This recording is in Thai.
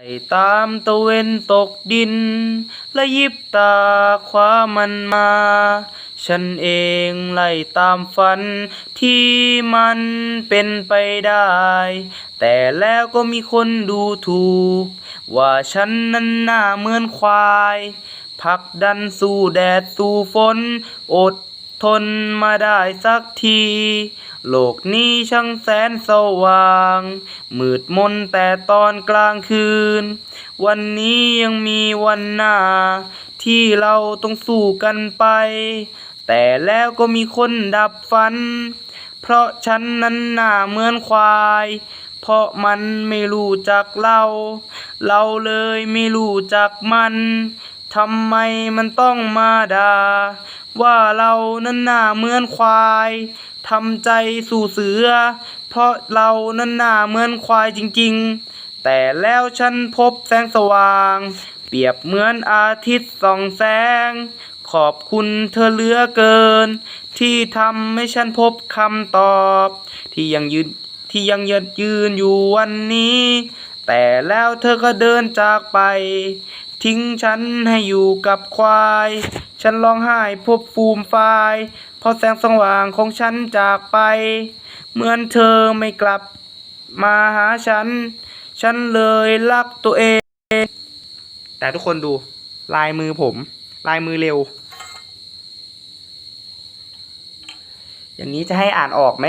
ไปตามตะเวนตกดิน และยิบตาคว้ามันมา ฉันเองไล่ตามฝันที่มันเป็นไปได้ แต่แล้วก็มีคนดูถูก ว่าฉันนั้นหน้าเหมือนควายผลักดันสู้แดดสู้ฝน อด ทนมาได้สักที โลกนี้ช่างแสนสว่าง มืดมนแต่ตอนกลางคืน วันนี้ยังมีวันหน้า ที่เราต้องสู้กันไป แต่แล้วก็มีคนดับฝัน เพราะฉันนั้นหน้าเหมือนควาย เพราะมันไม่รู้จักเรา เราเลยไม่รู้จักมัน ทำไมมันต้องมาด่าว่าเรานั้นหน้าเหมือนควายทำใจสู่เสือ เพราะเรานั้นหน้าเหมือนควายจริงๆ แต่แล้วฉันพบแสงสว่าง เปรียบเหมือนอาทิตย์ส่องแสง ขอบคุณเธอเหลือเกิน ที่ทำให้ฉันพบคำตอบ ที่ยังยืนที่ยังยืนยืนอยู่วันนี้ แต่แล้วเธอก็เดินจากไป ทิ้งฉันให้อยู่กับควาย ฉันร้องไห้พบฟูมฟายเพราะแสงสว่างของฉันจากไป เหมือนเธอไม่กลับมาหาฉัน ฉันเลยรักตัวเอง แต่ทุกคนดูลายมือผม ลายมือเร็ว อย่างนี้จะให้อ่านออกไหม